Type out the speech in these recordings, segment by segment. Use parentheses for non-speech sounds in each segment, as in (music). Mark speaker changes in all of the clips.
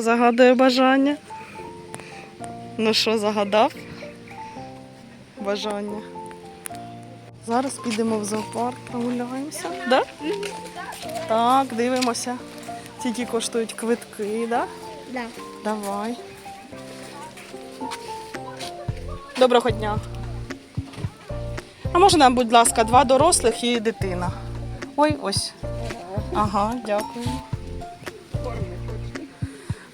Speaker 1: загадує бажання. Ну що, загадав? Бажання. Зараз підемо в зоопарк, прогуляємося. Да? Так, дивимося. Скільки коштують квитки, да?
Speaker 2: Да.
Speaker 1: Давай. Доброго дня. А можна, будь ласка, два дорослих і дитина. Ой, ось. Ага, дякую.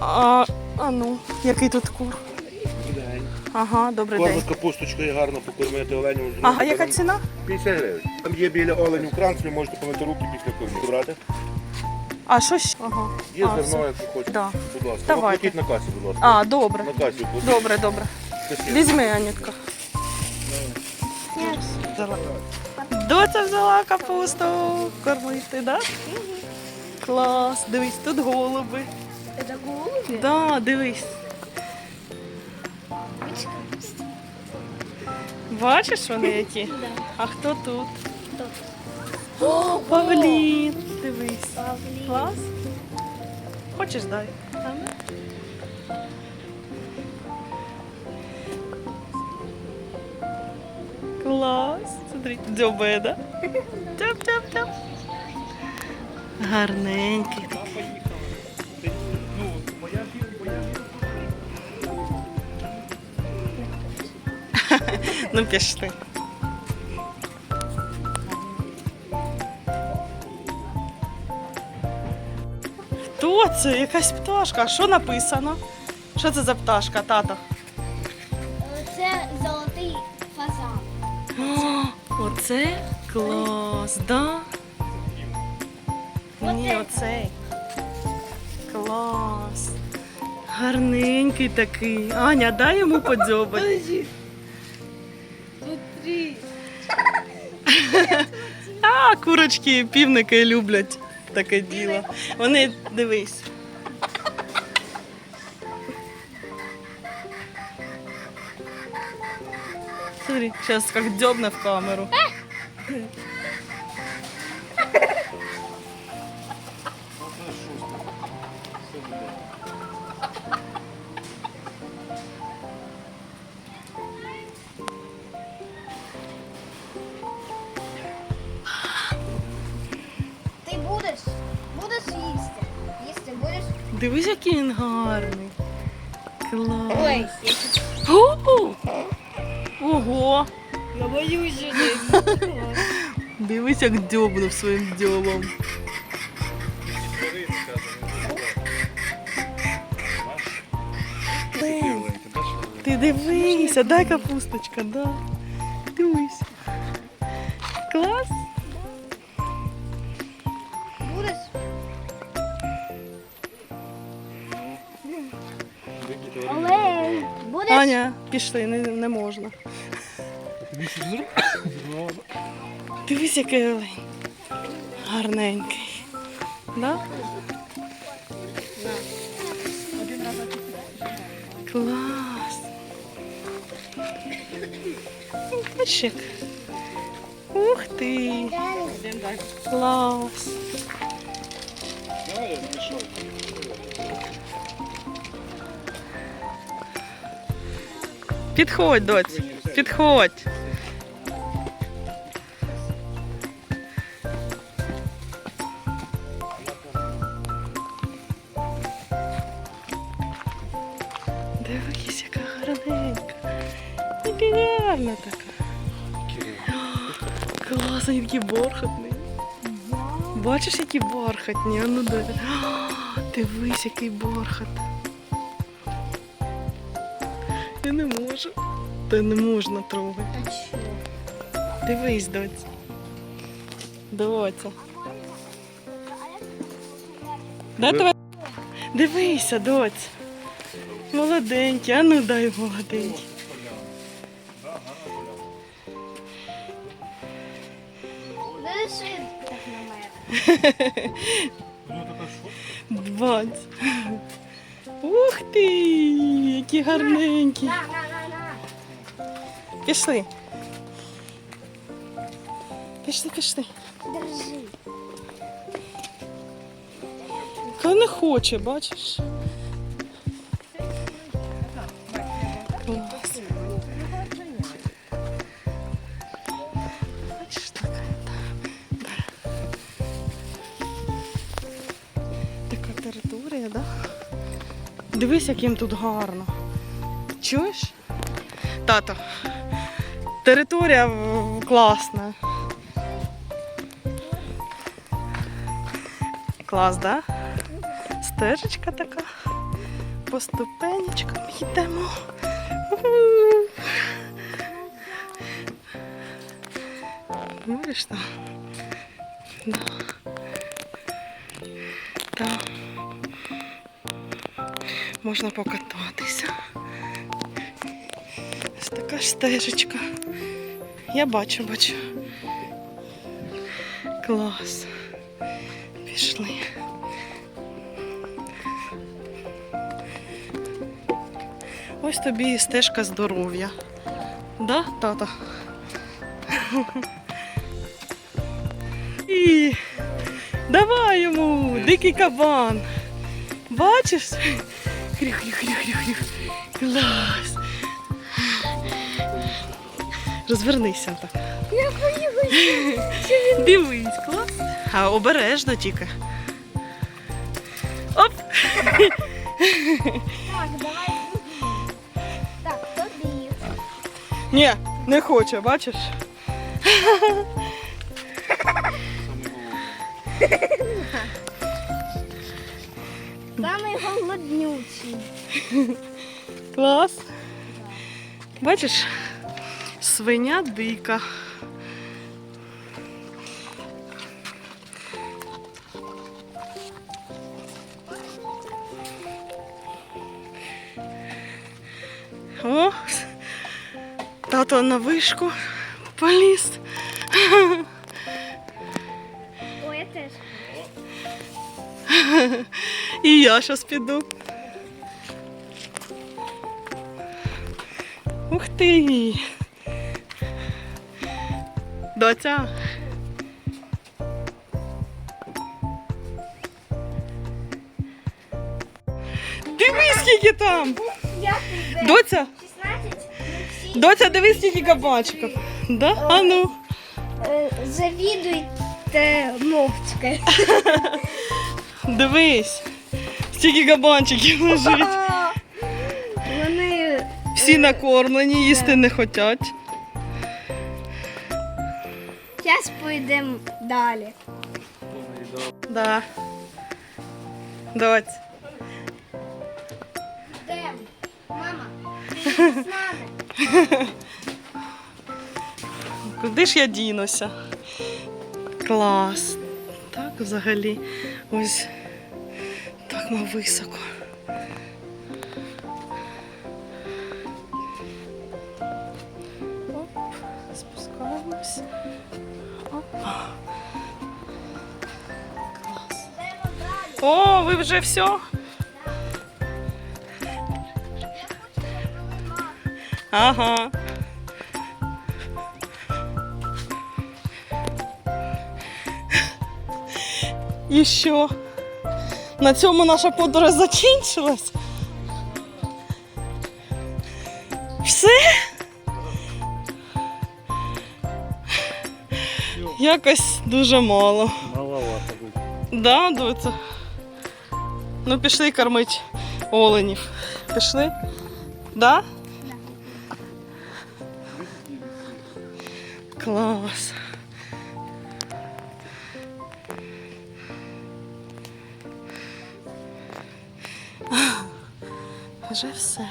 Speaker 1: А, а ну, який тут кур? Ага, добрий
Speaker 3: Корма
Speaker 1: день.
Speaker 3: з капусточкою гарно покормити оленю.
Speaker 1: Ага, яка ціна?
Speaker 3: 50 гривень. Там є біля оленю кранц, ви можете помити руки після корму. Брати?
Speaker 1: А що ще? Ага.
Speaker 3: Є
Speaker 1: а,
Speaker 3: зерно,
Speaker 1: все.
Speaker 3: як хочете.
Speaker 1: Да.
Speaker 3: Будь ласка.
Speaker 1: Давайте.
Speaker 3: Оплатіть на касі, будь ласка.
Speaker 1: А, добре.
Speaker 3: На касі. будь
Speaker 1: Добре, добре. Візьми, Анютка. Доця взяла капусту кормити, да? Клас, дивись, тут голуби.
Speaker 2: Это голуби?
Speaker 1: Да, дивись. Бачиш вони (laughs) які?
Speaker 2: Да.
Speaker 1: А хто тут? О, Павлін, дивись.
Speaker 2: Павлин.
Speaker 1: Клас. Хочеш дай? Клас. Смотри, дзьобає, да? (laughs) Тяп-тяп-тяп. Гарненький Ну, пішли. Хто це? Якась пташка. Що написано? Що це за пташка, тато?
Speaker 2: Це золотий фазан.
Speaker 1: О, (gasps) Оце клас, да? Ні, оцей. Клас. Гарненький такий. Аня, дай йому подзьобати. А, курочки півники люблять таке діло. Вони дивись. Смотри, сейчас как дёбне в камеру. Дивись, який він гарний. Клас.
Speaker 2: Ой!
Speaker 1: Ого!
Speaker 2: я боюсь (laughs) сюди.
Speaker 1: Дивись, як дьобнув своїм дьобом. Ти дивися, дай капусточка, да. Дивись. Клас. Аня, пішли, не, не можна. Дивись, який олень. Гарненький. Да? Клас. Ух ти. Клас. Підходь, доць. Підходь. Дивись, яка гарненька. Яка гарна така. Клас, він такий бархатний. Бачиш, які бархатні? А ну дай. А, Дивись, який бархат. Я не можу. Та не можна трогати.
Speaker 2: А що?
Speaker 1: Дивись, доць. Доця. Да, тебе? Дивися, доць. Молоденький, а ну дай молоденький.
Speaker 2: Лиши так на мене.
Speaker 1: Двадцять. Ух ти, які гарненькі. Пішли. Пішли, пішли.
Speaker 2: Держи.
Speaker 1: Коли не хоче, бачиш? Така, така. Територія, так? Да? Дивись, як їм тут гарно. Чуєш? Тато, територія класна. Клас, да? Стежечка така. По ступенечкам йдемо. Уху. Там? Да. Можна покататися. Ось така ж стежечка. Я бачу, бачу. Клас. Пішли. Ось тобі і стежка здоров'я. Да, тата? І давай йому, дикий кабан. Бачиш? Хрю, хрю, хрю, хрю, хрю. Клас. Розвернися так.
Speaker 2: Я боюсь.
Speaker 1: Дивись, клас. А обережно тільки. Оп!
Speaker 2: Так, давай. Так, тобі.
Speaker 1: Ні, не хоче, бачиш? (laughs)
Speaker 2: Самий голоднючий.
Speaker 1: Клас. Бачиш? Свиня дика. О, тато на вишку поліз.
Speaker 2: О, я теж. (laughs)
Speaker 1: І я зараз піду. Ух ти. Доця. Дивись, скільки там. Доця,
Speaker 2: 16.
Speaker 1: Доця, дивись, скільки кабачиків. Да? А ну.
Speaker 2: завідуйте мовчки. (laughs)
Speaker 1: Дивись. Стільки кабанчиків лежить.
Speaker 2: Вони
Speaker 1: Всі накормлені, їсти не хочуть.
Speaker 2: зараз поїдемо далі.
Speaker 1: Да. Доць.
Speaker 2: Йдемо. Мама, ти (laughs) з нами.
Speaker 1: Куди ж я дінуся? Клас. Так взагалі. Ось на високо. Оп, спускаємось. Оп. Клас. О, ви вже все? Ага. Що? На цьому наша подорож закінчилась? Все? Якось дуже мало.
Speaker 3: Маловато буде.
Speaker 1: Да, доця? Ну, пішли кормить оленів. Пішли? Да? Клас. Вже все.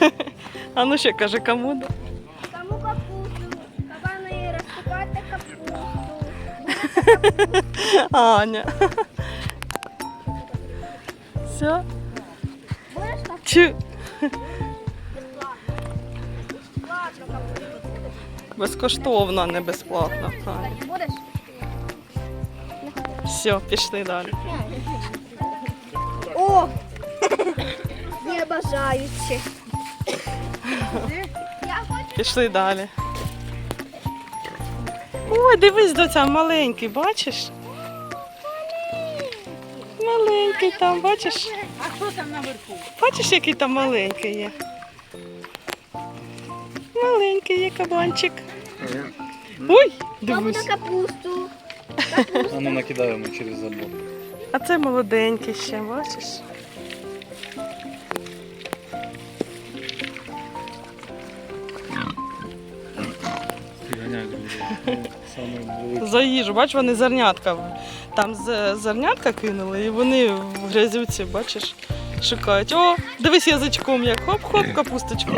Speaker 1: (laughs) А ну ще каже, кому? да?
Speaker 2: Кому капусту? Кабани розкопати капусту. (laughs)
Speaker 1: Аня. Все? Чи безкоштовно, не безплатно.
Speaker 2: Будеш?
Speaker 1: Все, пішли далі.
Speaker 2: О! Не бажаючи.
Speaker 1: Пішли далі. Ой, дивись, доця маленький, бачиш? Маленький там, бачиш?
Speaker 4: А хто там наверху?
Speaker 1: Бачиш, який там маленький є? Маленький є кабанчик. Ой, дивись.
Speaker 2: на капусту.
Speaker 5: А ну накидаємо через забор.
Speaker 1: А це молоденький ще, бачиш?
Speaker 5: Ганяють.
Speaker 1: За їжу, бач, вони зернятка. Там зернятка кинули, і вони в грязюці, бачиш, шукають. О, дивись язичком, як хоп-хоп, капусточку.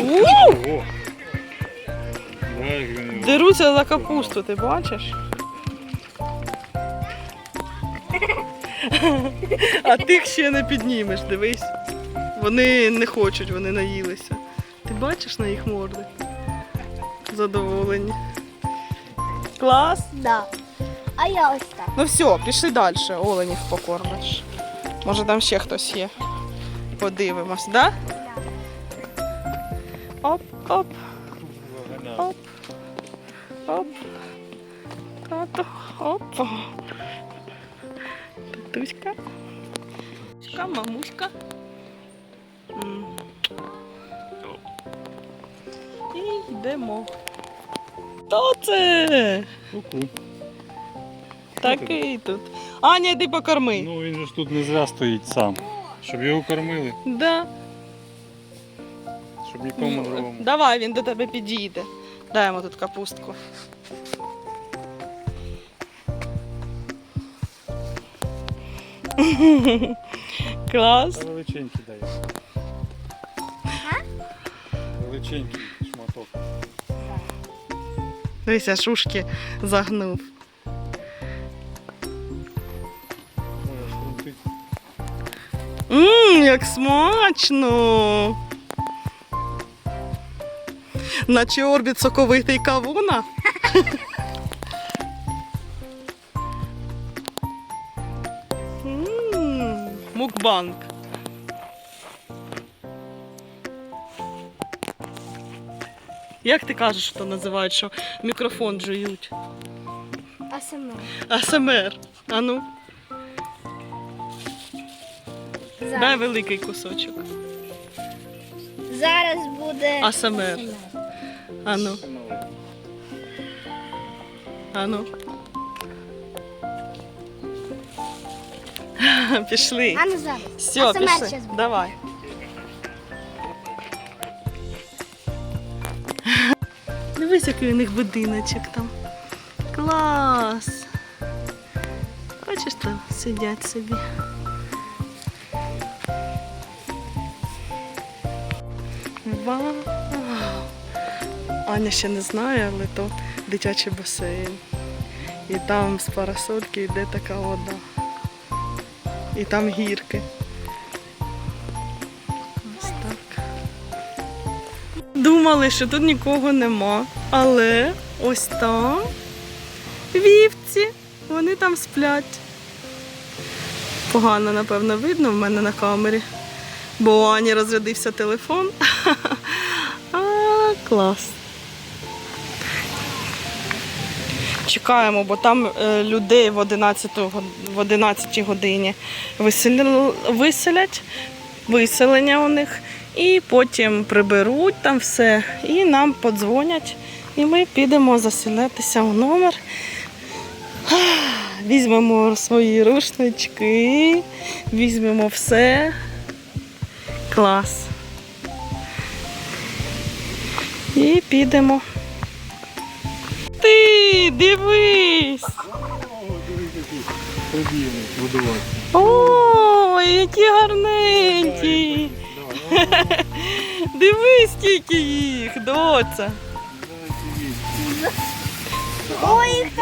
Speaker 1: У, Деруться за капусту, ти бачиш? А тих ще не піднімеш, дивись. Вони не хочуть, вони наїлися. Ти бачиш на їх морди? Задоволені. Клас.
Speaker 2: Да. А я ось так.
Speaker 1: Ну все, пішли далі, оленів покормиш. Може там ще хтось є. Подивимось, да? Оп, оп, оп. Оп. Тато, оп. Татуська. Татуська, мамуська. І йдемо. Хто це?
Speaker 5: Ку-ку.
Speaker 1: Такий тут. Аня, йди покорми.
Speaker 5: Ну він же ж тут не зря стоїть сам. Щоб його кормили,
Speaker 1: Да.
Speaker 5: щоб нікому другому.
Speaker 1: Давай, він до тебе підійде. Дай йому тут капустку. Клас.
Speaker 5: Величенький дає. Величенький.
Speaker 1: Дивися, шушки загнув. Ммм, як смачно. Наче орбіт соковитий кавуна. Мукбанк. Як ти кажеш, що називають, що мікрофон жують?
Speaker 2: А сама.
Speaker 1: АСМР. А ну, дай великий кусочок.
Speaker 2: зараз буде.
Speaker 1: АСМР. А ну, а ну. (laughs) Пішли.
Speaker 2: А ну зараз.
Speaker 1: Все,
Speaker 2: ASMR
Speaker 1: пішли.
Speaker 2: буде.
Speaker 1: Давай. Дивись, який у них будиночок там. Клас. Бачиш, там сидять собі. Вау. Аня ще не знає, але то дитячий басейн. І там з парасольки йде така вода. І там гірки. Ось так. Думали, що тут нікого нема, але ось там вівці, вони там сплять. Погано, напевно, видно в мене на камері, бо у Ані розрядився телефон. (laughs) А, клас. Чекаємо, бо там е, людей в 11, го- в 11 годині виселя- виселять, виселення у них, і потім приберуть там все, і нам подзвонять, і ми підемо заселятися у номер. Візьмемо свої рушнички, візьмемо все. Клас. І підемо. Ти дивись! Ой, які гарненькі! Дивись, скільки їх, доця.
Speaker 2: Ой.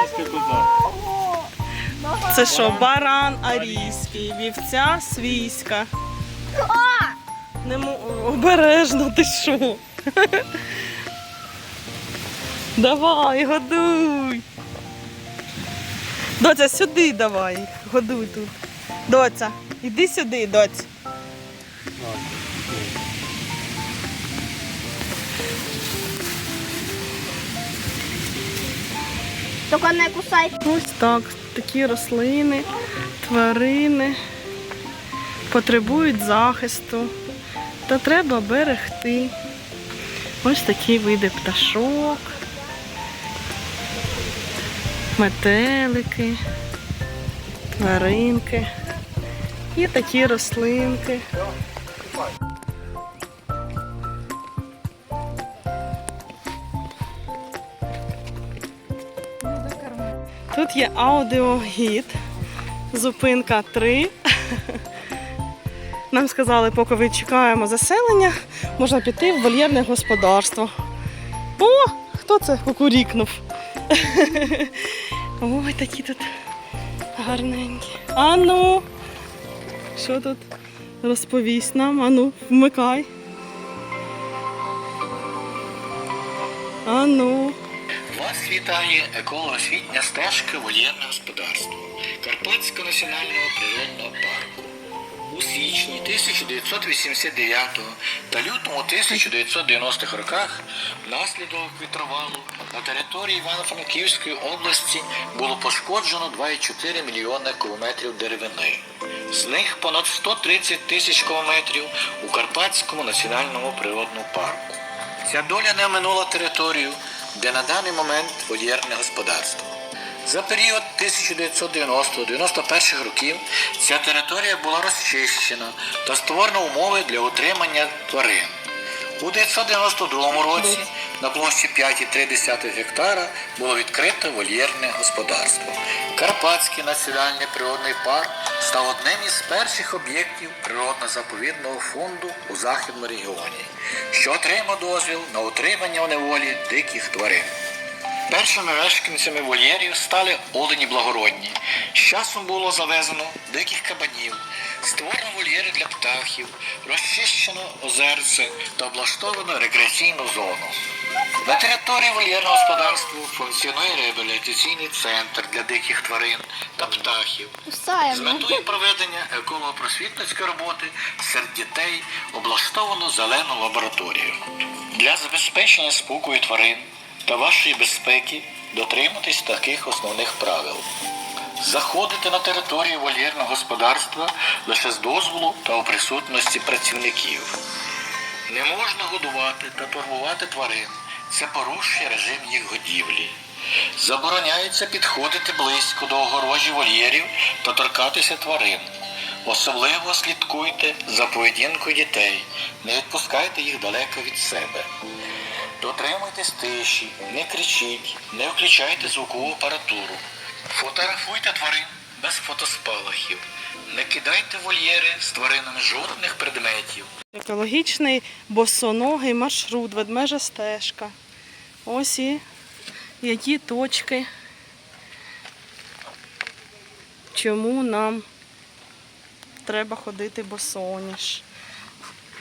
Speaker 1: Це що, баран арійський, вівця свійська. Не Обережно, ти що? Давай, годуй. Доця, сюди давай годуй тут. Доця, іди сюди, доця.
Speaker 2: Тільки не кусай.
Speaker 1: Ось так, такі рослини, тварини потребують захисту та треба берегти. Ось такі види пташок, метелики, тваринки і такі рослинки. Тут є аудіогід, зупинка 3. Нам сказали, поки ви чекаємо заселення, можна піти в вольєрне господарство. О, хто це кукурікнув? Ой, такі тут гарненькі. Ану, що тут розповість нам? Ану, вмикай. Ану.
Speaker 4: Вітає еколого-освітня стежка вольєрне господарство Карпатського національного природного парку. У січні 1989 та лютому 1990-х роках внаслідок вітровалу на території Івано-Франківської області було пошкоджено 2,4 мільйони кубометрів деревини. З них понад 130 тисяч кубометрів у Карпатському національному природному парку. Ця доля не оминула територію, де на даний момент вольєрне господарство. За період 1990-91 років ця територія була розчищена та створено умови для утримання тварин. У 1992 році на площі 5,3 гектара було відкрито вольєрне господарство. Карпатський національний природний парк став одним із перших об'єктів природно-заповідного фонду у західному регіоні, що отримав дозвіл на утримання в неволі диких тварин. Першими мешканцями вольєрів стали олені благородні. З часом було завезено диких кабанів, створено вольєри для птахів, розчищено озерце та облаштовано рекреаційну зону. На території вольєрного господарства функціонує реабілітаційний центр для диких тварин та птахів. З метою проведення еколого-просвітницької роботи серед дітей облаштовано зелену лабораторію. Для забезпечення спокою тварин та вашої безпеки дотримуйтесь таких основних правил. Заходити на територію вольєрного господарства лише з дозволу та у присутності працівників. Не можна годувати та турбувати тварин. Це порушує режим їх годівлі. Забороняється підходити близько до огорожі вольєрів та торкатися тварин. Особливо слідкуйте за поведінкою дітей, не відпускайте їх далеко від себе. Дотримуйтесь тиші, не кричіть, не включайте звукову апаратуру. Фотографуйте тварин без фотоспалахів. Не кидайте вольєри з тваринами жодних предметів.
Speaker 1: Екологічний босоногий маршрут, ведмежа стежка. Ось і які точки. Чому нам треба ходити босоніж.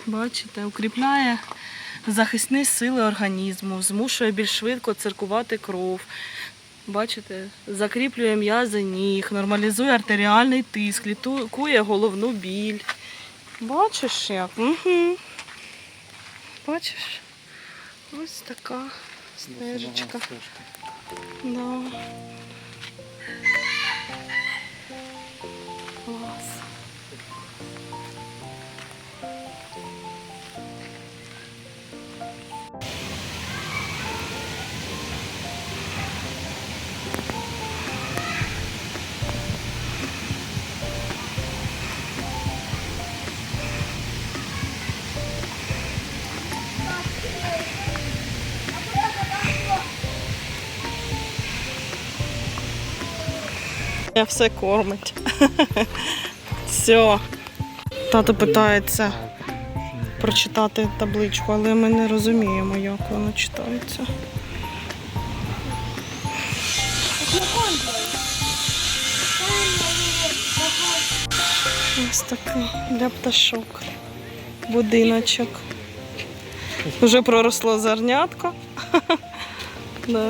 Speaker 1: Бачите, укріпляє захисні сили організму, змушує більш швидко циркувати кров. Бачите, закріплює м'язи ніг, нормалізує артеріальний тиск, лікує головну біль. Бачиш як? Угу. Бачиш? Ось така стежечка. Да. Я все кормить. (laughs) Все. Тато питається прочитати табличку, але ми не розуміємо, як воно читається. Ось такий для пташок. Будиночок. Вже проросло зернятко. (laughs) Да.